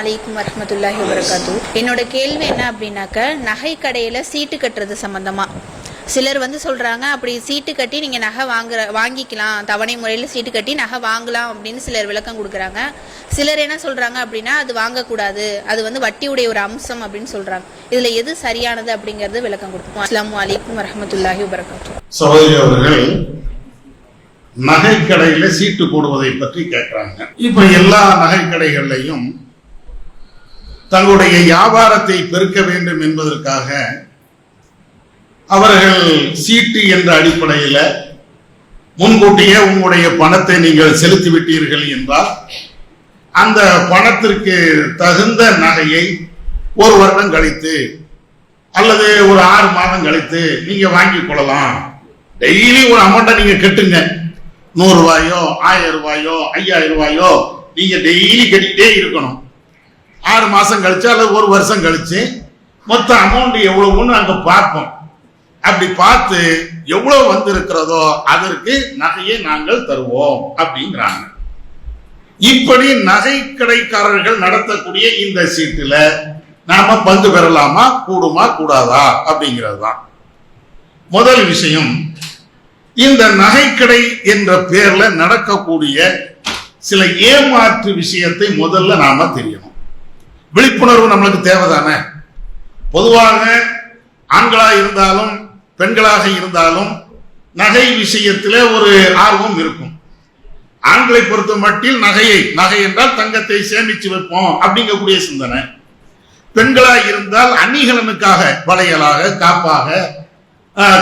அலைக்கும் வரமத்துல்லாஹி வரகாத்து என்னோட கேள்வி என்ன அப்படின்னாக்க நகை கடையில் சீட்டு கட்டுறது சம்பந்தமா? சிலர் வந்து சொல்கிறாங்க அப்படி சீட்டு கட்டி நீங்கள் நகை வாங்குற வாங்கிக்கலாம். தவணை முறையில் சீட்டு கட்டி நகை வாங்கலாம் அப்படின்னு சிலர் விளக்கம் கொடுக்குறாங்க. சிலர் என்ன சொல்கிறாங்க அப்படின்னா அது வாங்கக்கூடாது. அது வந்து வட்டியுடைய ஒரு அம்சம் அப்படின்னு சொல்கிறாங்க இதில் எது சரியானது அப்படிங்கிறது விளக்கம் கொடுப்போம் அஸ்லாம் அலைக்கும் வரமத்துல்லாஹி வரகாத்து சகோதரி அவர்கள் நகை சீட்டு போடுவதை பற்றி கேட்கிறாங்க. இப்ப எல்லா நகை கடைகள்லையும் தங்களுடைய வியாபாரத்தை பெருக்க வேண்டும் என்பதற்காக அவர்கள் சீட்டு என்ற அடிப்படையில் முன்கூட்டியே உங்களுடைய பணத்தை நீங்கள் செலுத்தி விட்டீர்கள் என்றால் அந்த பணத்திற்கு தகுந்த நகையை ஒரு வருடம் கழித்து அல்லது ஒரு ஆறு மாதம் கழித்து நீங்க வாங்கிக் கொள்ளலாம். டெய்லி ஒரு அமௌண்ட்டை நீங்க கட்டுங்க. நூறு ரூபாயோ ஆயிரம் ரூபாயோ ஐயாயிரம் ரூபாயோ நீங்க டெய்லி கட்டிக்கிட்டே இருக்கணும். ஆறு மாதம் கழிச்சு அல்லது ஒரு வருஷம் கழிச்சு மொத்த அமௌண்ட் எவ்வளவுன்னு அங்கே பார்ப்போம். அப்படி பார்த்து எவ்வளவு வந்திருக்கிறதோ அதற்கு நகையை நாங்கள் தருவோம் அப்படிங்கிறாங்க. இப்படி நகை கடைக்காரர்கள் நடத்தக்கூடிய இந்த சீட்டுல நாம பங்கு பெறலாமா கூடுமா கூடாதா அப்படிங்கிறது தான் முதல் விஷயம் இந்த நகைக்கடை என்ற பேர்ல நடக்கக்கூடிய சில ஏமாற்று விஷயத்தை முதல்ல நாம தெரியணும் விழிப்புணர்வு நம்மளுக்கு தேவைதானே? பொதுவாக ஆண்களாக இருந்தாலும் பெண்களாக இருந்தாலும் நகை விஷயத்திலே ஒரு ஆர்வம் இருக்கும். ஆண்களை பொறுத்த மட்டில் நகையை நகை என்றால் தங்கத்தை சேமித்து வைப்போம் அப்படிங்கக்கூடிய சிந்தனை. பெண்களாக இருந்தால் அணிகலனுக்காக வளையலாக காப்பாக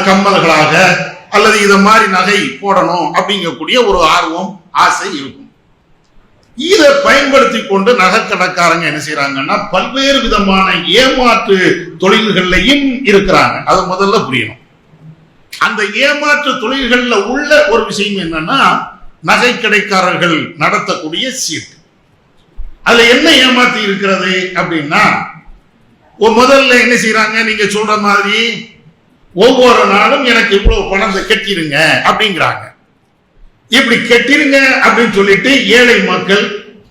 கம்மல்களாக அல்லது இதை மாதிரி நகை போடணும் அப்படிங்கக்கூடிய ஒரு ஆர்வம் ஆசை இருக்கும். இதை பயன்படுத்தி கொண்டு நகைக்கடைக்காரங்க என்ன செய்யறாங்கன்னா பல்வேறு விதமான ஏமாற்று தொழில்கள்லையும் இருக்கிறாங்க. அது முதல்ல புரியணும். அந்த ஏமாற்று தொழில்கள்ல உள்ள ஒரு விஷயம் என்னன்னா நகை கடைக்காரர்கள் நடத்தக்கூடிய சீட்டு. அதுல என்ன ஏமாத்தி இருக்கிறது அப்படின்னா முதல்ல என்ன செய்யறாங்க நீங்க சொல்ற மாதிரி ஒவ்வொரு நாளும் எனக்கு இவ்வளவு பணத்தை கட்டிருங்க அப்படிங்கிறாங்க. இப்படி கட்டிருங்க அப்படின்னு சொல்லிட்டு ஏழை மக்கள்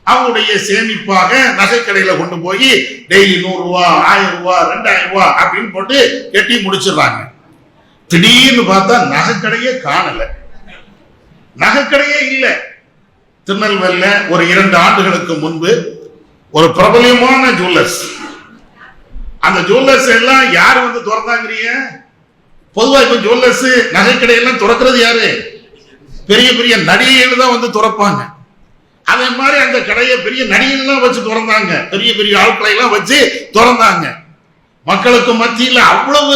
அவங்களுடைய சேமிப்பாக நகைக்கடையில கொண்டு போய் டெய்லி நூறு ரூபா ஆயிரம் ரூபா ரெண்டாயிரம் ரூபா அப்படின்னு போட்டு கட்டி முடிச்சிடுறாங்க. திடீர்னு பார்த்தா நகைக்கடையே காணல. நகைக்கடையே இல்லை. திருநெல்வேலியில் ஒரு இரண்டு ஆண்டுகளுக்கு முன்பு ஒரு பிரபலமான ஜுவல்லர்ஸ் அந்த ஜுவல்லர்ஸ் எல்லாம் யார் வந்து திறந்தாங்கிறீங்க பொதுவாக இப்ப ஜுவல்லர்ஸ் நகைக்கடையெல்லாம் திறக்கிறது யாரு? பெரிய பெரிய நடிகைகள் தான் வந்து திறப்பாங்க. அதே மாதிரி அந்த கடையை பெரிய நடிகைகள்லாம் வச்சு திறந்தாங்க. பெரிய பெரிய ஆட்களை எல்லாம் வச்சு திறந்தாங்க. மக்களுக்கு மத்தியில் அவ்வளவு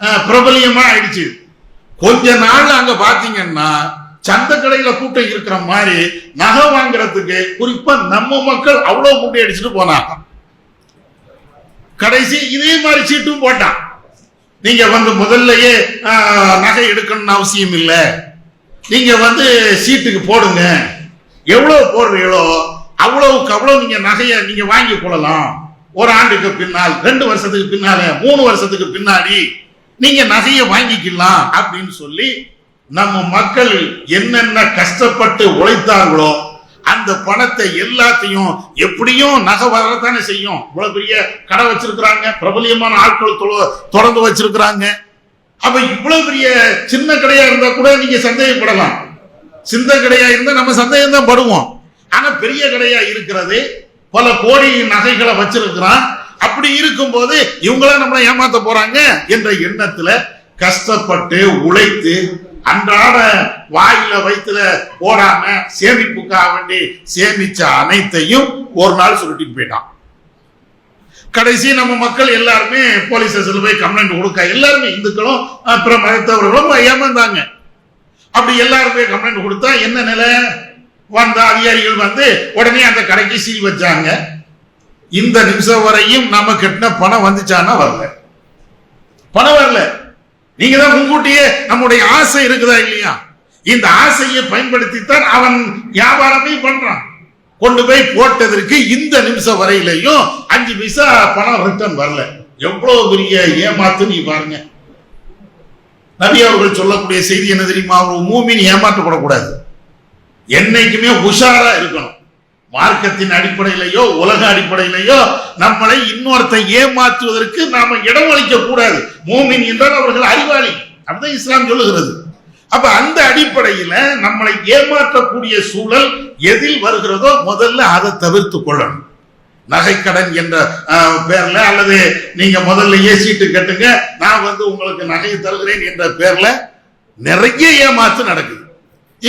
அஹ், பிரபலியமா ஆயிடுச்சு. கொஞ்ச நாள் அங்க பாத்தீங்கன்னா சந்த கடையில கூட்டம் இருக்கிற மாதிரி நகை வாங்குறதுக்கு குறிப்பா நம்ம மக்கள் அவ்வளவு முட்டை அடிச்சுட்டு போனாங்க. கடைசி இதே மாதிரி சீட்டும் போட்டான். நீங்க வந்து முதல்லயே ஆஹ், நகை எடுக்கணும்னு அவசியம் இல்லை. நீங்கள் வந்து சீட்டுக்கு போடுங்க. எவ்வளோ போடுறீங்களோ அவ்வளவுக்கு அவ்வளோ நீங்கள் நகையை நீங்கள் வாங்கி கொள்ளலாம். ஒரு ஆண்டுக்கு பின்னால் ரெண்டு வருஷத்துக்கு பின்னால மூணு வருஷத்துக்கு பின்னாடி நீங்கள் நகையை வாங்கிக்கலாம் அப்படின்னு சொல்லி நம்ம மக்கள் என்னென்ன கஷ்டப்பட்டு உழைத்தார்களோ அந்த பணத்தை எல்லாத்தையும் எப்படியும் நகை வரத்தானே செய்யும். இவ்வளவு பெரிய கடை வச்சிருக்கிறாங்க. பிரபலியமான ஆட்கள் தொடர்ந்து வச்சிருக்கிறாங்க. அப்ப இவ்வளவு பெரிய சின்ன கடையா இருந்தா கூட நீங்க சந்தேகப்படலாம். சின்ன கடையா இருந்தா நம்ம சந்தேகம் தான் படுவோம். ஆனா பெரிய கடையா இருக்கிறது பல கோடி நகைகளை வச்சிருக்கிறான். அப்படி இருக்கும்போது இவங்களாம் நம்மளை ஏமாத்த போறாங்க என்ற எண்ணத்துல கஷ்டப்பட்டு உழைத்து அன்றாட வாயில வயிற்றுல போடாம சேமிப்புக்காக வேண்டி சேமிச்ச அனைத்தையும் ஒரு நாள் சுருட்டிட்டு போயிட்டான். கடைசி நம்ம மக்கள் எல்லாருமே போலீஸ் ஸ்டேஷன்ல போய் கம்ப்ளைண்ட் கொடுக்க எல்லாருமே இந்துக்களும் பிற மதத்தவர்களும் ஏமாந்தாங்க. அப்படி எல்லாரும் போய் கம்ப்ளைண்ட் கொடுத்தா என்ன நிலை? வந்த அதிகாரிகள் வந்து உடனே அந்த கடைக்கு சீல் வச்சாங்க. இந்த நிமிஷம் வரையும் நம்ம கட்டின பணம் வந்துச்சான்னா வரல. பணம் வரல. நீங்க தான் முன்கூட்டியே நம்முடைய ஆசை இருக்குதா இல்லையா? இந்த ஆசையை பயன்படுத்தித்தான் அவன் வியாபாரமே பண்றான். கொண்டு போய் போட்டதற்கு இந்த நிமிஷம் வரையிலையும் அஞ்சு பைசா பணம் ரிட்டர்ன் வரல. எவ்வளவு பெரிய ஏமாத்து நீ பாருங்க. நபி அவர்கள் சொல்லக்கூடிய செய்தி என்ன தெரியுமா? ஒரு மூமின் ஏமாற்றப்படக்கூடாது என்னைக்குமே உஷாரா இருக்கணும். மார்க்கத்தின் அடிப்படையிலையோ உலக அடிப்படையிலையோ நம்மளை இன்னொருத்தை ஏமாற்றுவதற்கு நாம இடம் அளிக்க கூடாது. மூமின் என்றால் அவர்கள் அறிவாளி. அப்படிதான் இஸ்லாம் சொல்லுகிறது. அப்ப அந்த அடிப்படையில நம்மளை ஏமாற்றக்கூடிய சூழல் எதில் வருகிறதோ முதல்ல அதை தவிர்த்து கொள்ளணும். நகைக்கடன் என்ற பேர்ல அல்லது நீங்க முதல்ல சீட்டு கட்டுங்க நான் வந்து உங்களுக்கு நகையை தருகிறேன் என்ற பேர்ல நிறைய ஏமாத்து நடக்குது.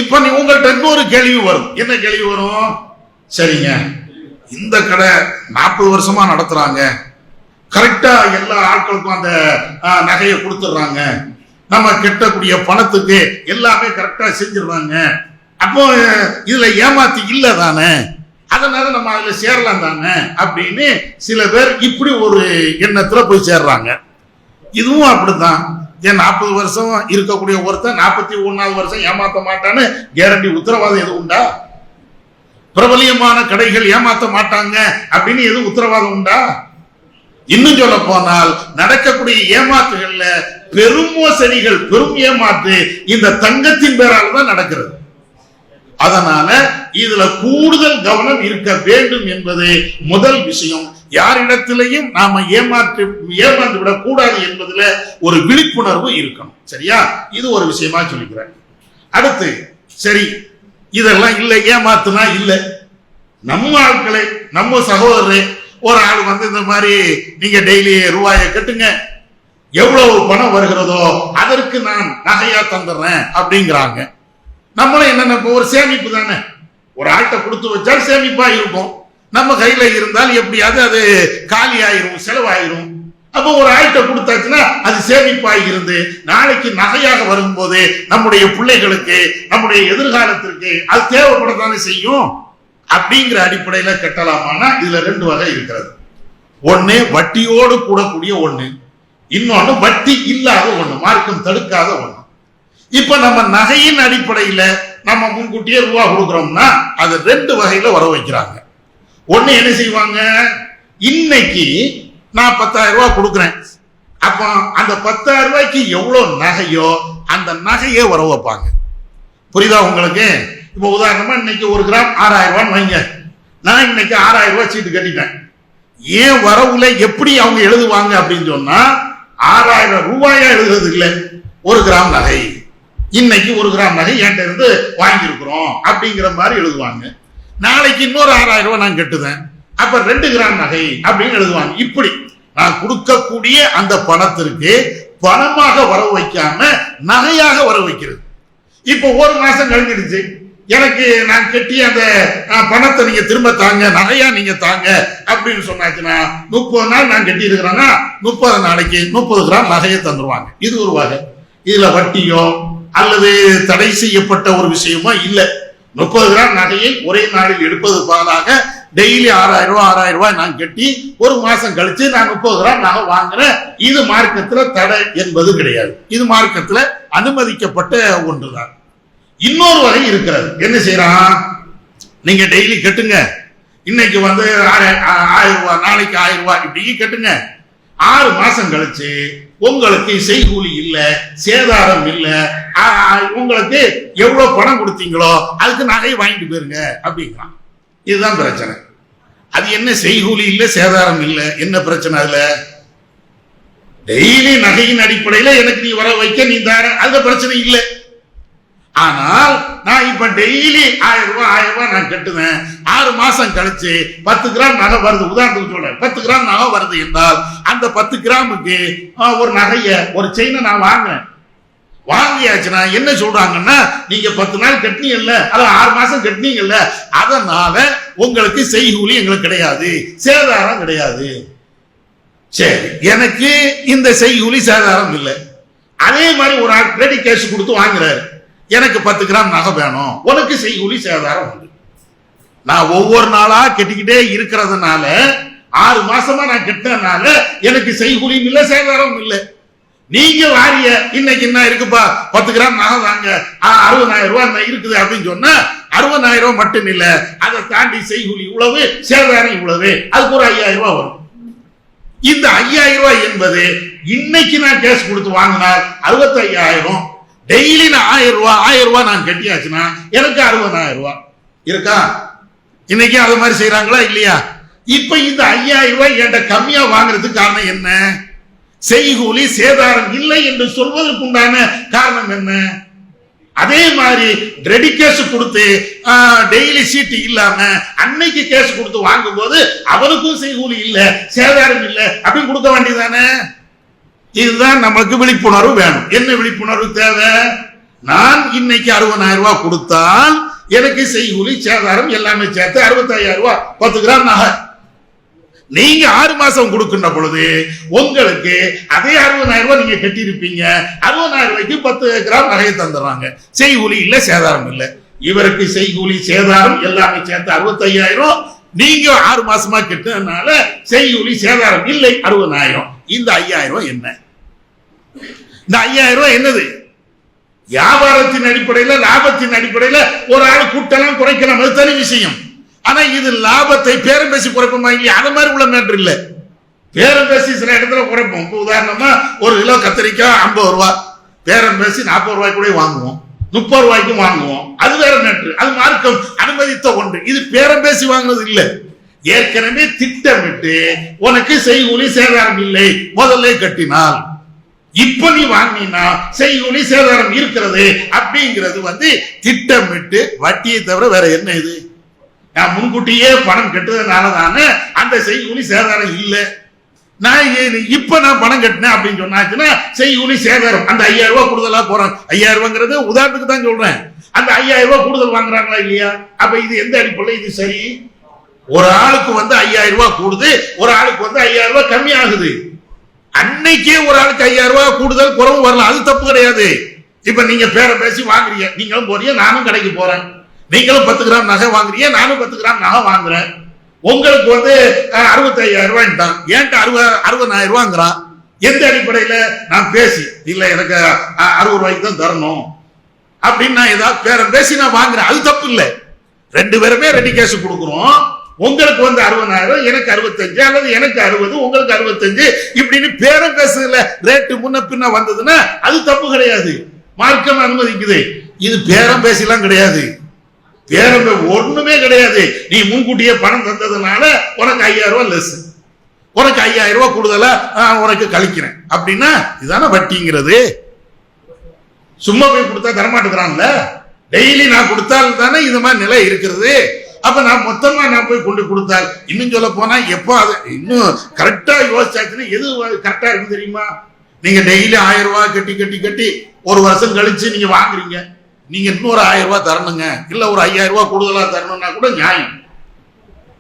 இப்ப நீ உங்கள்கிட்ட இன்னொரு கேள்வி வரும். என்ன கேள்வி வரும்? சரிங்க. இந்த கடை நாற்பது வருஷமா நடத்துறாங்க. கரெக்டா எல்லா ஆட்களுக்கும் அந்த நகையை கொடுத்துடுறாங்க நம்ம கெட்டக்கூடிய பணத்துக்கு எல்லாமே கரெக்டா செஞ்சிருவாங்க. அப்போ இதுல ஏமாத்தி இல்ல தானே? அதனால நம்ம அதுல சேரலாம் தானே? அப்படின்னு சில பேர் இப்படி ஒரு எண்ணத்துல போய் சேர்றாங்க. இதுவும் அப்படித்தான். ஏன் நாற்பது வருஷம் இருக்கக்கூடிய ஒருத்தன் நாற்பத்தி ஒன்னாவது வருஷம் ஏமாத்த மாட்டான்னு கேரண்டி உத்தரவாதம் எதுவும் உண்டா? பிரபலியமான கடைகள் ஏமாத்த மாட்டாங்க அப்படின்னு எதுவும் உத்தரவாதம் உண்டா? இன்னும் சொல்ல போனால் நடக்கக்கூடிய ஏமாத்துகள்ல பெரும் மோசடிகள் பெரும் ஏமாற்று இந்த தங்கத்தின் பேரால் தான் நடக்கிறது. அதனால இதுல கூடுதல் கவனம் இருக்க வேண்டும் என்பது முதல் விஷயம். யாரிடத்திலையும் நாம ஏமாற்றி ஏமாந்து விடக் கூடாது என்பதுல ஒரு விழிப்புணர்வு இருக்கணும். சரியா? இது ஒரு விஷயமா சொல்லிக்கிறேன். அடுத்து சரி இதெல்லாம் இல்லை ஏமாத்துனா இல்லை. நம்ம ஆட்களை நம்ம சகோதரரே ஒரு ஆள் வந்து இந்த மாதிரி நீங்க டெய்லி ரூபாயை கட்டுங்க. எவ்வளவு பணம் வருகிறதோ அதற்கு நான் நகையா தந்துடுறேன் அப்படிங்கிறாங்க. நம்மளும் என்ன நினைப்போம்? ஒரு சேமிப்பு தானே? ஒரு ஆட்டை கொடுத்து வச்சால் சேமிப்பா இருக்கும் நம்ம கையில இருந்தால் எப்படியாவது அது காலி ஆயிரும் செலவாயிரும். அப்போ ஒரு ஆயிட்ட கொடுத்தாச்சுன்னா அது சேமிப்பாய் இருந்து நாளைக்கு நகையாக வரும்போது நம்முடைய பிள்ளைகளுக்கு நம்முடைய எதிர்காலத்திற்கு அது தேவைப்படத்தானே செய்யும்? அப்படிங்கிற அடிப்படையில கட்டலாமான்னா இதுல ரெண்டு வகை இருக்கிறது. ஒண்ணு வட்டியோடு கூடக்கூடிய ஒண்ணு. இன்னொன்னு வட்டி இல்லாத ஒண்ணு மார்க்கம் தடுக்காத ஒண்ணு. இப்ப நம்ம நகையின் அடிப்படையில நம்ம முன்கூட்டியே ரூபா கொடுக்குறோம்னா அது ரெண்டு வகையில வர வைக்கிறாங்க. ஒண்ணு என்ன செய்வாங்க? இன்னைக்கு நான் பத்தாயிரம் ரூபாய் கொடுக்குறேன். அப்போ அந்த பத்தாயிரம் ரூபாய்க்கு எவ்வளவு நகையோ அந்த நகையை வர வைப்பாங்க. புரியுதா உங்களுக்கு? இப்போ உதாரணமா இன்னைக்கு ஒரு கிராம் ஆறாயிரம் ரூபான்னு வைங்க. நான் இன்னைக்கு ஆறாயிரம் ரூபாய் சீட்டு கட்டிட்டேன். ஏன் வரவுல எப்படி அவங்க எழுதுவாங்க அப்படின்னு சொன்னா ஆறாயிரம் ரூபாயா எழுதுறது இல்லை ஒரு கிராம் நகை. இன்னைக்கு ஒரு கிராம் நகை என்கிட்ட இருந்து வாங்கியிருக்கிறோம் அப்படிங்கிற மாதிரி எழுதுவாங்க. நாளைக்கு இன்னொரு ஆறாயிரம் ரூபாய் நான் கட்டுதேன் அப்ப ரெண்டு கிராம் நகை அப்படின்னு எழுதுவாங்க. இப்படி நான் கொடுக்கக்கூடிய அந்த பணத்திற்கு பணமாக வர வைக்காம நகையாக வர வைக்கிறது. இப்போ ஒரு மாசம் கழிஞ்சிடுச்சு. எனக்கு நான் கட்டி அந்த பணத்தை நீங்க திரும்ப தாங்க நகையா நீங்க தாங்க அப்படின்னு சொன்னாச்சுன்னா முப்பது நாள் நான் கட்டி இருக்கிறேன்னா முப்பது நாளைக்கு முப்பது கிராம் நகையை தந்துருவாங்க. இது ஒரு வகை. இதுல வட்டியோ அல்லது தடை செய்யப்பட்ட ஒரு விஷயமோ இல்லை. முப்பது கிராம் நகையை ஒரே நாளில் எடுப்பது பதிலாக டெய்லி ஆறாயிரம் ரூபாய் ஆறாயிரம் ரூபாய் நான் கட்டி ஒரு மாசம் கழிச்சு நான் முப்பது கிராம் நகை வாங்குறேன். இது மார்க்கத்துல தடை என்பது கிடையாது. இது மார்க்கத்துல அனுமதிக்கப்பட்ட ஒன்றுதான். இன்னொரு வகை இருக்கிறது. என்ன செய்யறான்? நீங்க டெய்லி கட்டுங்க. இன்னைக்கு வந்து ஆயிரம் ரூபாய் நாளைக்கு ஆயிரம் ரூபாய் இப்படி கட்டுங்க. ஆறு மாசம் கழிச்சு உங்களுக்கு செய்கூலி இல்ல சேதாரம் இல்ல உங்களுக்கு எவ்வளவு பணம் கொடுத்தீங்களோ அதுக்கு நகையை வாங்கிட்டு போயிருங்க அப்படிங்கிறான். இதுதான் பிரச்சனை. அது என்ன செய்கூலி இல்ல சேதாரம் இல்ல என்ன பிரச்சனை அதுல? டெய்லி நகையின் அடிப்படையில எனக்கு நீ வர வைக்க நீ தார அந்த பிரச்சனை இல்லை. ஆனால் நான் இப்ப டெய்லி ஆயிரம் ரூபாய் ஆயிரம் ரூபாய் நான் கட்டுவேன். ஆறு மாசம் கழிச்சு பத்து கிராம் நகை வருது. உதாரணத்துக்கு சொல்றேன். பத்து கிராம் நகை வருது என்றால் அந்த பத்து கிராமுக்கு ஒரு நகைய ஒரு செயினை நான் வாங்குறேன் வாங்கியாச்சுன்னா என்ன சொல்றாங்கன்னா நீங்க பத்து நாள் கட்டினீங்கல்ல அதாவது ஆறு மாசம் கட்டினீங்கல்ல அதனால உங்களுக்கு செய்கூலி எங்களுக்கு கிடையாது. சேதாரம் கிடையாது. சரி எனக்கு இந்த செய்கூலி சேதாரம் இல்லை. அதே மாதிரி ஒரு ஆள் கிரெடிட் கேஷ் கொடுத்து வாங்குறாரு. எனக்கு பத்து கிராம் நகை வேணும். உனக்கு செய்கூலி சேதாரம் உண்டு. நான் ஒவ்வொரு நாளா கட்டிக்கிட்டே இருக்கிறதுனால ஆறு மாசமா நான் கட்டினதுனால எனக்கு செய்கூலியும் இல்லை சேதாரமும் இல்லை. நீங்க வாரிய இன்னைக்கு என்ன இருக்குப்பா? பத்து கிராம் நகை வாங்க. ஆ, அறுபதாயிரம் ரூபாய் இருக்குது? அப்படின்னு சொன்னா அறுபதாயிரம் ரூபாய் மட்டும் இல்ல அதை தாண்டி செய்கூலி இவ்வளவு சேதாரம் இவ்வளவு அதுக்கு ஒரு ஐயாயிரம் ரூபாய் வரும். இந்த ஐயாயிரம் ரூபாய் என்பது இன்னைக்கு நான் கேஸ் கொடுத்து வாங்கினால் அறுபத்தி ஐயாயிரம் டெய்லி நான் ஆயிரம் ரூபா ஆயிரம் ரூபா நான் கட்டியாச்சுன்னா எனக்கு அறுபதாயிரம் ரூபா. இருக்கா? இன்னைக்கு அது மாதிரி செய்யறாங்களா இல்லையா? இப்ப இந்த ஐயாயிரம் ரூபாய் என்கிட்ட கம்மியா வாங்குறதுக்கு காரணம் என்ன? செய்கூலி சேதாரம் இல்லை என்று சொல்வதற்கு உண்டான காரணம் என்ன? அதே மாதிரி ரெடி கேஸ் கொடுத்து டெய்லி சீட்டு இல்லாம அன்னைக்கு கேஸ் கொடுத்து வாங்கும்போது அவருக்கும் செய்கூலி இல்லை சேதாரம் இல்லை அப்படின்னு கொடுக்க வேண்டியதானே இதுதான் நமக்கு விழிப்புணர்வு வேணும். என்ன விழிப்புணர்வு தேவை? நான் இன்னைக்கு அறுபதாயிரம் ரூபாய் கொடுத்தால் எனக்கு செய்கூலி சேதாரம் எல்லாமே சேர்த்து அறுபத்தாயிரம் ரூபாய். பத்து கிராம் நகை. நீங்க ஆறு மாசம் கொடுக்கின்ற பொழுது உங்களுக்கு அதே அறுபதாயிரம் ரூபாய் நீங்க கட்டியிருப்பீங்க. அறுபதாயிரம் ரூபாய்க்கு பத்து கிராம் நகையை தந்துடுறாங்க. செய்கூலி இல்ல சேதாரம் இல்ல. இவருக்கு செய்கூலி சேதாரம் எல்லாமே சேர்த்து அறுபத்தையாயிரம் நீங்க ஆறு மாசமா கெட்டதுனால செய்கூலி சேதாரம் இல்லை அறுபதாயிரம். இந்த ஐயாயிரம் ரூபாய் என்ன? இந்த ஐயாயிரம் ரூபாய் என்னது? வியாபாரத்தின் அடிப்படையில லாபத்தின் அடிப்படையில ஒரு ஆள் கூட்டலாம் குறைக்கலாம். அது தனி விஷயம். ஆனா இது லாபத்தை பேரம் பேசி குறைப்போமா இல்லையா? அது மாதிரி உள்ள மேட்ரு இல்ல. பேரம் பேசி சில இடத்துல குறைப்போம். இப்ப உதாரணமா ஒரு கிலோ கத்திரிக்காய் ஐம்பது ரூபா. பேரம் பேசி நாற்பது ரூபாய்க்கு கூட வாங்குவோம். முப்பது ரூபாய்க்கும் வாங்குவோம். அது வேற மேட்ரு அது மார்க்கம் அனுமதித்த ஒன்று. இது பேரம் பேசி வாங்கினது இல்லை. ஏற்கனவே திட்டமிட்டு உனக்கு செய்கூலி சேதாரம் இல்லை. முதல்ல கட்டினால். இப்ப நீ வாங்கினா செய்கூலி சேதாரம் இருக்கிறது அப்படிங்கிறது வந்து திட்டமிட்டு வட்டியை தவிர வேற என்ன இது? நான் முன்கூட்டியே பணம் கட்டுறதுனால தானே அந்த செய்கூலி சேதாரம் இல்லை. நான் இப்ப நான் பணம் கட்டினேன் அப்படின்னு சொன்னாச்சுன்னா செய்கூலி சேதாரம். அந்த ஐயாயிரம் ரூபாய் கூடுதலா போறாங்க ஐயாயிரம் ரூபாங்கிறது உதாரணத்துக்கு தான் சொல்றேன். அந்த ஐயாயிரம் ரூபாய் கூடுதல் வாங்குறாங்களா இல்லையா? அப்ப இது எந்த அடிப்படையில் இது சரி? ஒரு ஆளுக்கு வந்து ஐயாயிரம் ரூபாய் கூடுது ஒரு ஆளுக்கு வந்து ஐயாயிரம் ரூபாய் கம்மி ஆகுது அன்னைக்கே ஒரு ஆளுக்கு ஐயாயிரம் ரூபாய் கூடுதல் குறவு வரலாம் அது தப்பு கிடையாது. இப்ப நீங்க பேரை பேசி வாங்குறீங்க. நீங்களும் போறீங்க நானும் கடைக்கு போறேன். நீங்களும் பத்து கிராம் நகை வாங்குறீங்க நானும் பத்து கிராம் நகை வாங்குறேன். உங்களுக்கு வந்து அறுபத்தையாயிரம் ரூபாய்ட்டான் ஏன்ட்டு அறுபது அறுபதாயிரம் ரூபாங்கிறான் எந்த அடிப்படையில? நான் பேசி. இல்ல எனக்கு அறுபது ரூபாய்க்கு தான் தரணும். அப்படின்னு நான் ஏதாவது பேரம் பேசி நான் வாங்குறேன். அது தப்பு இல்லை. ரெண்டு பேருமே ரெடி கேஷ் கொடுக்குறோம். உங்களுக்கு வந்து அறுபதாயிரம் எனக்கு அறுபத்தஞ்சு அல்லது எனக்கு அறுபது உங்களுக்கு அறுபத்தஞ்சு இப்படின்னு பேரம் பேசுறதுல ரேட்டு முன்ன பின்ன வந்ததுன்னா அது தப்பு கிடையாது. மார்க்கம் அனுமதிக்குது. இது பேரம் பேசிலாம் கிடையாது. பேரம் ஒண்ணுமே கிடையாது. நீ முன்கூட்டியே பணம் தந்ததுனால உனக்கு ஐயாயிரம் ரூபாய் லெஸ் உனக்கு ஐயாயிரம் ரூபாய் கூடுதலா நான் உனக்கு கழிக்கிறேன். அப்படின்னா இதான வட்டிங்கிறது. சும்மா போய் கொடுத்தா தரமாட்டுக்கிறான்ல டெய்லி நான் கொடுத்தால் தானே இது மாதிரி நிலை இருக்கிறது. அப்ப நான் மொத்தமா நான் போய் கொண்டு கொடுத்தால் இன்னும் சொல்ல போனா எப்போ அது இன்னும் கரெக்டா யோசிச்சாச்சுன்னா எது கரெக்டா இருக்கு தெரியுமா? நீங்க டெய்லி ஆயிரம் ரூபாய் கட்டி கட்டி கட்டி ஒரு வருஷம் கழிச்சு நீங்க வாங்குறீங்க. நீங்க இன்னொரு ஆயிரம் ரூபாய் தரணுங்க. இல்ல ஒரு ஐயாயிரம் ரூபாய் கூடுதலா தரணும்னா கூட நியாயம்.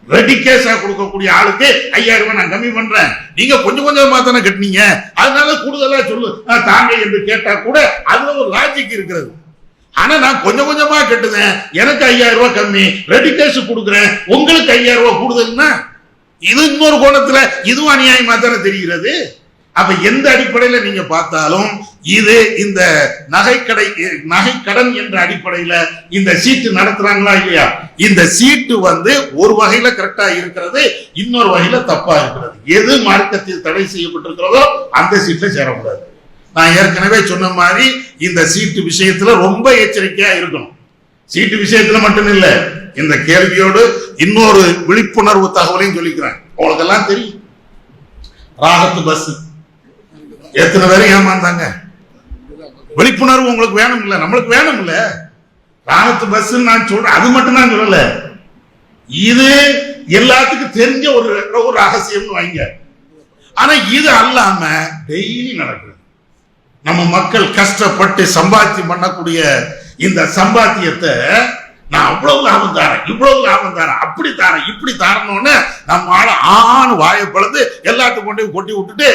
ரெடி கேஷா கொடுக்கக்கூடிய ஆளுக்கு ஐயாயிரம் ரூபாய் நான் கம்மி பண்றேன். நீங்க கொஞ்சம் கொஞ்சமா தானே கட்டினீங்க. அதனால கூடுதலா சொல்லு. தாங்க என்று கேட்டா கூட அதுல ஒரு லாஜிக் இருக்கிறது. ஆனா நான் கொஞ்சம் கொஞ்சமா கட்டுதேன் எனக்கு ஐயாயிரம் ரூபாய் கம்மி. ரெடி கேஸ் கொடுக்குறேன். உங்களுக்கு ஐயாயிரம் ரூபாய் கூடுதல்னா இது இன்னொரு கோணத்துல இதுவும் அநியாயமா தானே தெரிகிறது? அப்ப எந்த அடிப்படையில நீங்க பார்த்தாலும் இது இந்த நகைக்கடை நகைக்கடன் என்ற அடிப்படையில இந்த சீட்டு நடத்துறாங்களா இல்லையா? இந்த சீட்டு வந்து ஒரு வகையில கரெக்டா இருக்கிறது இன்னொரு வகையில தப்பா இருக்கிறது. எது மார்க்கத்தில் தடை செய்யப்பட்டிருக்கிறதோ அந்த சீட்ல சேரக்கூடாது. நான் ஏற்கனவே சொன்ன மாதிரி இந்த சீட்டு விஷயத்துல ரொம்ப எச்சரிக்கையா இருக்கணும். சீட்டு விஷயத்துல மட்டும் இல்ல இந்த கேள்வியோடு இன்னொரு விழிப்புணர்வு தகவலையும் சொல்லிக்கிறேன். உங்களுக்கெல்லாம் தெரியும். ராகத்து பஸ் எத்தனை பேரும் ஏமாந்தாங்க? விழிப்புணர்வு உங்களுக்கு வேணும் இல்ல நம்மளுக்கு வேணும் இல்ல ராகத்து பஸ் நான் சொல்றேன் அது மட்டும் நான் சொல்லல. இது எல்லாத்துக்கும் தெரிஞ்ச ஒரு ஒரு ரகசியம்னு வைங்க. ஆனா இது அல்லாம டெய்லி நடக்குது. நம்ம மக்கள் கஷ்டப்பட்டு சம்பாத்தியம் பண்ணக்கூடிய இந்த சம்பாத்தியத்தை நான் அவ்வளவு லாபம் தரேன் இவ்வளவு லாபம் தரேன் அப்படி தரேன் இப்படி தரணும்னு நம்ம ஆள ஆண் வாயை பழுது எல்லாத்துக்கும் கொண்டு கொட்டி விட்டுட்டு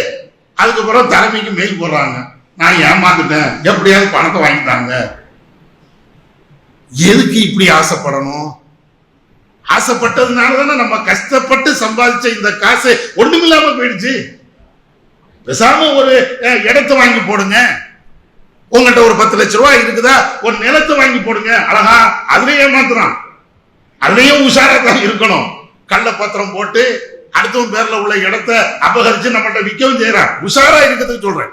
அதுக்கப்புறம் தலைமைக்கு மெயில் போடுறாங்க. நான் ஏமாந்துட்டேன். எப்படியாவது பணத்தை வாங்கிட்டாங்க. எதுக்கு இப்படி ஆசைப்படணும்? ஆசைப்பட்டதுனால தானே நம்ம கஷ்டப்பட்டு சம்பாதிச்ச இந்த காசு ஒண்ணுமில்லாம போயிடுச்சு. பேசாம ஒரு இடத்த இடத்தை வாங்கி போடுங்க. உங்கள்கிட்ட ஒரு பத்து லட்ச ரூபாய் இருக்குதா? ஒரு நிலத்தை வாங்கி போடுங்க. அழகா அதுலயே ஏமாத்துறான் அதுலயும் உஷாரா தான் இருக்கணும். கள்ள பத்திரம் போட்டு அடுத்தவன் பேர்ல உள்ள இடத்த அபகரிச்சு நம்மகிட்ட விற்கவும் செய்யறான். உஷாரா இருக்கிறதுக்கு சொல்றேன்.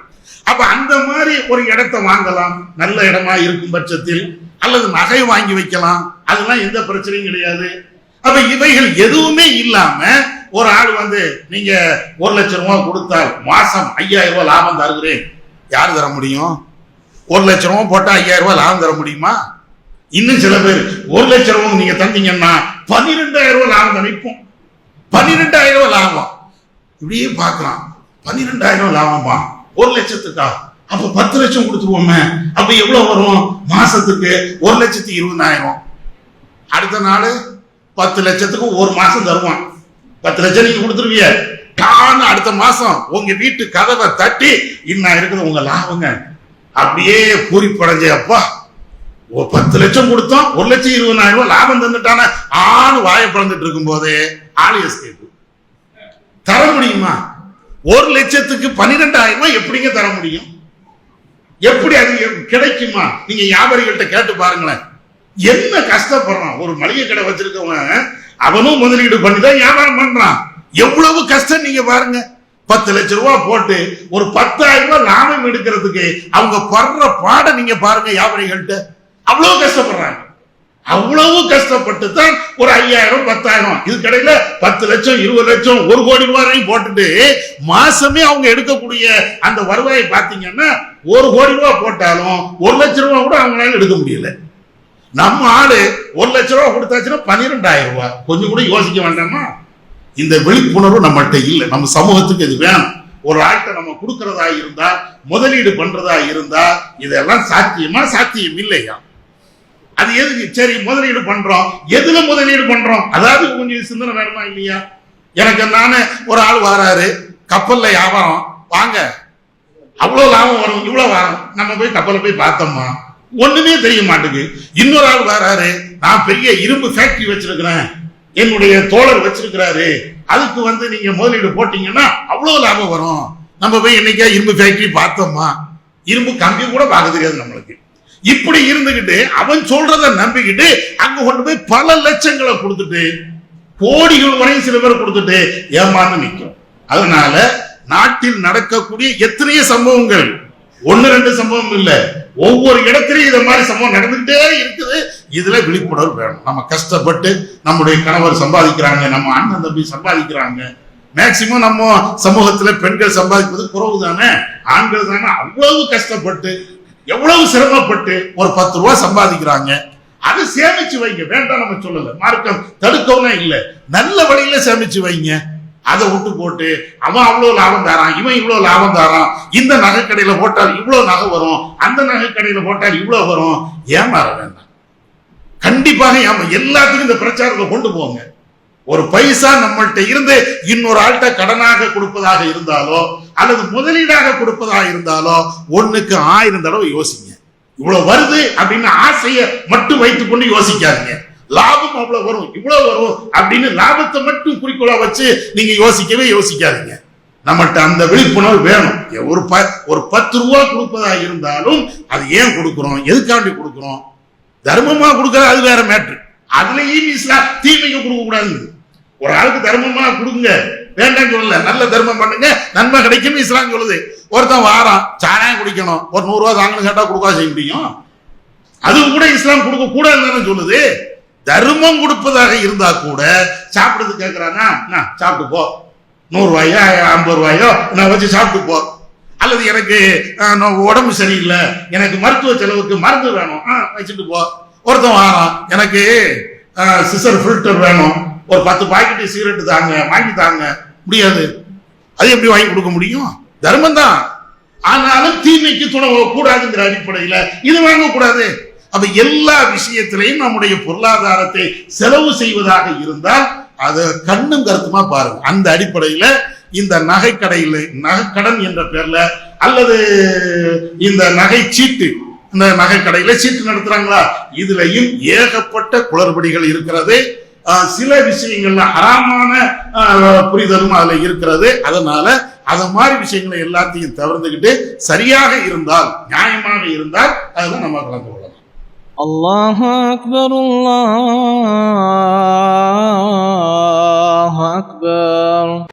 அப்ப அந்த மாதிரி ஒரு இடத்தை வாங்கலாம். நல்ல இடமா இருக்கும் பட்சத்தில் அல்லது நகை வாங்கி வைக்கலாம். அதெல்லாம் எந்த பிரச்சனையும் கிடையாது. அப்ப இவைகள் எதுவுமே இல்லாம ஒரு ஆள் வந்து நீங்க ஒரு லட்சம் ரூபாய் கொடுத்தால் மாசம் ஐயாயிரம் ரூபாய் லாபம் தருகிறேன். யார் தர முடியும்? ஒரு லட்சம் ரூபாய் போட்டா ஐயாயிரம் ரூபாய் லாபம் தர முடியுமா? இன்னும் சில பேர் ஒரு லட்சம் ரூபாய் நீங்க தந்தீங்கன்னா பன்னிரெண்டாயிரம் ரூபாய் லாபம் நினைப்போம் பன்னிரெண்டாயிரம் ரூபாய் லாபம். இப்படியே பார்க்கலாம். பன்னிரெண்டாயிரம் ரூபாய் லாபமா ஒரு லட்சத்துக்கா? அப்ப பத்து லட்சம் கொடுத்துருவோமே. அப்ப எவ்வளவு வரும்? மாசத்துக்கு ஒரு லட்சத்தி இருபதாயிரம். அடுத்த நாள் பத்து லட்சத்துக்கு ஒரு மாசம் தருவான். பத்து லட்சம் நீங்க கொடுத்துருவிய டான்னு அடுத்த மாசம் உங்க வீட்டு கதவை தட்டி இன்னும் இருக்குது உங்க லாபங்க? அப்படியே பூரிப்படைஞ்ச அப்பா ஒரு பத்து லட்சம் கொடுத்தோம். ஒரு லட்சம் இருபதாயிரம் ரூபாய் லாபம் தந்துட்டான. ஆள் வாயை பிளந்துட்டு இருக்கும் போதே ஆளு எஸ்கேப் தர முடியுமா? ஒரு லட்சத்துக்கு பன்னிரெண்டாயிரம் ரூபாய் எப்படிங்க தர முடியும்? எப்படி அது கிடைக்குமா? நீங்க வியாபாரிகள்கிட்ட கேட்டு பாருங்களேன். என்ன கஷ்டப்படுறான்? ஒரு மளிகை கடை வச்சிருக்கவன் அவனும் முதலீடு பண்ணி தான் வியாபாரம் பண்றான். எவ்வளவு கஷ்டம் நீங்க பாருங்க. பத்து லட்ச ரூபா போட்டு ஒரு பத்தாயிரம் ரூபாய் லாபம் எடுக்கிறதுக்கு அவங்க படுற பாட நீங்க பாருங்க வியாபாரிகள்ட்ட அவ்வளவு கஷ்டப்படுறாங்க. அவ்வளவு கஷ்டப்பட்டு தான் ஒரு ஐயாயிரம் பத்தாயிரம். இது கடையில பத்து லட்சம் இருபது லட்சம் ஒரு கோடி ரூபாய் போட்டுட்டு மாசமே அவங்க எடுக்கக்கூடிய அந்த வருவாயை பாத்தீங்கன்னா ஒரு கோடி ரூபாய் போட்டாலும் ஒரு லட்ச ரூபாய் கூட அவங்களால எடுக்க முடியல. நம்ம ஆளு ஒரு லட்ச ரூபா கொடுத்தாச்சுன்னா பன்னிரெண்டாயிரம் ரூபாய். கொஞ்சம் கூட யோசிக்க வேண்டாமா? இந்த விழிப்புணர்வு நம்மகிட்ட இல்லை. நம்ம சமூகத்துக்கு இது வேணும். ஒரு ஆள்கிட்ட நம்ம கொடுக்கறதா இருந்தா முதலீடு பண்றதா இருந்தா இதெல்லாம் சாத்தியமா சாத்தியம் இல்லையா? அது எதுக்கு? சரி முதலீடு பண்றோம். எதுல முதலீடு பண்றோம்? அதாவது கொஞ்சம் சிந்தனை வேணுமா இல்லையா? எனக்கு நானே ஒரு ஆள் வராரு. கப்பல்ல வியாபாரம். வாங்க. அவ்வளவு லாபம் வரும். இவ்வளவு வரும். நம்ம போய் கப்பலை போய் பார்த்தோமா? ஒண்ணுமே தெரிய மாட்டேங்குது. இன்னொரு ஆள் வராரு நான் பெரிய இரும்பு ஃபேக்டரி வச்சிருக்கிறேன் என்னுடைய தோழர் வச்சிருக்கிறாரு அதுக்கு வந்து நீங்க முதலீடு போட்டீங்கன்னா அவ்வளவு லாபம் வரும். நம்ம போய் என்னைக்கா இரும்பு ஃபேக்டரி பார்த்தோமா? இரும்பு கம்பி கூட பார்க்க தெரியாது நம்மளுக்கு. இப்படி இருந்துகிட்டு அவன் சொல்றத நம்பிக்கிட்டு அங்க கொண்டு போய் பல லட்சங்களை கொடுத்துட்டு கோடிகள் வரையும் சில பேர் கொடுத்துட்டு ஏமாந்து நிற்கும். அதனால நாட்டில் நடக்கக்கூடிய எத்தனையோ சம்பவங்கள் ஒன்னு ரெண்டு சம்பவம் இல்ல. ஒவ்வொரு இடத்துலயும் இதை மாதிரி சம்பவம் நடந்துகிட்டே இருக்குது. இதுல விழிப்புணர்வு வேணும். நம்ம கஷ்டப்பட்டு நம்முடைய கணவர் சம்பாதிக்கிறாங்க நம்ம அண்ணன் தம்பி சம்பாதிக்கிறாங்க. மேக்சிமம் நம்ம சமூகத்துல பெண்கள் சம்பாதிப்பது குறவு தானே ஆண்கள் தானே? அவ்வளவு கஷ்டப்பட்டு எவ்வளவு சிரமப்பட்டு ஒரு பத்து ரூபா சம்பாதிக்கிறாங்க. அது சேமிச்சு வைங்க. வேண்டாம் நம்ம சொல்லல. மார்க்கம் தடுக்கவும் இல்லை. நல்ல வழியில சேமிச்சு வைங்க. அதை விட்டு போட்டு அவன் அவ்வளோ லாபம் தரான் இவன் இவ்வளோ லாபம் தரான் இந்த நகை போட்டால் இவ்வளோ நகை வரும் அந்த நகை போட்டால் இவ்வளோ வரும். ஏமாற வேண்டாம். கண்டிப்பாக ஏமா எல்லாத்துக்கும் இந்த பிரச்சாரத்தை கொண்டு போங்க. ஒரு பைசா நம்மள்கிட்ட இருந்து இன்னொரு ஆள்கிட்ட கடனாக கொடுப்பதாக இருந்தாலோ அல்லது முதலீடாக கொடுப்பதாக இருந்தாலோ ஒன்றுக்கு ஆயிரம் தடவை யோசிங்க. இவ்வளவு வருது அப்படின்னு ஆசையை மட்டும் வைத்துக்கொண்டு யோசிக்காதீங்க. லாபம் அவ்வளவு வரும் இவ்வளவு வரும் அப்படின்னு லாபத்தை மட்டும் குறிக்கோளா வச்சு நீங்க யோசிக்கவே யோசிக்காதீங்க. நம்மகிட்ட அந்த விழிப்புணர்வு வேணும். ஒரு ப ஒரு பத்து ரூபா கொடுப்பதா இருந்தாலும் அது ஏன் கொடுக்குறோம்? எதுக்காண்டி கொடுக்குறோம்? தர்மமா கொடுக்கறது அது வேற மேட்ரு அதுலயும் இஸ்லாம் தீமைக்கு கொடுக்க கூடாது ஒரு ஆளுக்கு தர்மமா கொடுங்க. வேண்டாம் சொல்லல நல்ல தர்மம் பண்ணுங்க. நன்மை கிடைக்கும் இஸ்லாம் சொல்லுது. ஒருத்தன் வாரம் சாராயம் குடிக்கணும். ஒரு நூறுரூவா தாங்கன்னு கேட்டா கொடுக்கா செய்ய முடியும்? அதுவும் கூட இஸ்லாம் கொடுக்க கூடாதுன்னு சொல்லுது. தர்மம் கொடுப்பதாக இருந்தா கூட சாப்பிடுறது கேட்கிறானா நான் சாப்பிட்டு போ. நூறு ரூபாயோ ஐம்பது ரூபாயோ நான் வச்சு சாப்பிட்டு போ. அல்லது எனக்கு உடம்பு சரியில்லை. எனக்கு மருத்துவ செலவுக்கு மருந்து வேணும். ஆ, வச்சுட்டு போ. ஒருத்தன் வாரான். எனக்கு சிசர் ஃபில்டர் வேணும். ஒரு பத்து பாக்கெட்டு சிகரெட் தாங்க வாங்கி தாங்க. முடியாது. அது எப்படி வாங்கி கொடுக்க முடியும்? தர்மம் தான் ஆனாலும் தீமைக்கு துணை கூடாதுங்கிற அடிப்படையில இது வாங்கக்கூடாது. அப்ப எல்லா விஷயத்திலையும் நம்முடைய பொருளாதாரத்தை செலவு செய்வதாக இருந்தால் அதை கண்ணும் கருத்துமா பாருங்க. அந்த அடிப்படையில இந்த நகை நகைக்கடன் என்ற பேர்ல அல்லது இந்த நகை சீட்டு இந்த நகை கடையில சீட்டு நடத்துறாங்களா? இதுலயும் ஏகப்பட்ட குளறுபடிகள் இருக்கிறது. சில விஷயங்கள்ல ஹராமான புரிதலும் அதுல இருக்கிறது. அதனால அத மாதிரி விஷயங்களை எல்லாத்தையும் தவிர்த்துக்கிட்டு சரியாக இருந்தால் நியாயமாக இருந்தால் அதுதான் நம்ம கலந்து الله أكبر الله أكبر.